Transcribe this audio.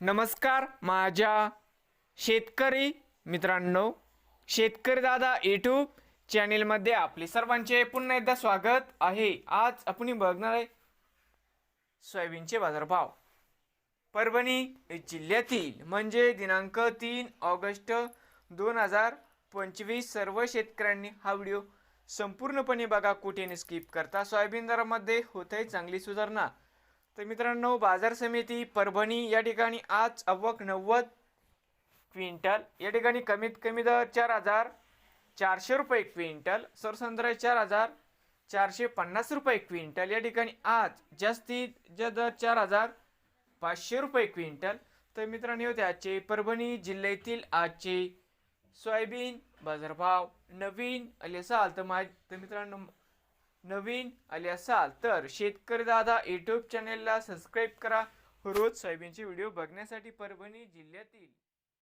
नमस्कार माझ्या शेतकरी मित्रांनो शेतकरी दादा यूट्यूब चॅनेलमध्ये आपले सर्वांचे पुन्हा एकदा स्वागत आहे. आज आपण बघणार आहे सोयाबीनचे बाजारभाव. परभणी जिल्ह्यातील म्हणजे दिनांक तीन ऑगस्ट दोन हजार पंचवीस सर्व शेतकऱ्यांनी हा व्हिडिओ संपूर्णपणे बघा. कुठे स्किप करता. सोयाबीन दरामध्ये होत आहे चांगली सुधारणा. तर मित्रांनो बाजार समिती परभणी या ठिकाणी आज अव्वक नव्वद क्विंटल. या ठिकाणी कमीत कमी दर चार हजार चारशे रुपये क्विंटल. सरसंद्र चार हजार चारशे पन्नास रुपये क्विंटल. या ठिकाणी आज जास्तीत जा दर चार हजार पाचशे रुपये क्विंटल. तर मित्रांनो होते आजचे परभणी जिल्ह्यातील आजचे सोयाबीन बाजारभाव नवीन आले असाल तर मा तर मित्रांनो नवीन आले असाल तर शेतकरी दादा यूट्यूब चॅनेलला सबस्क्राईब करा. रोज सोयाबीनचे व्हिडिओ बघण्यासाठी परभणी जिल्ह्यातील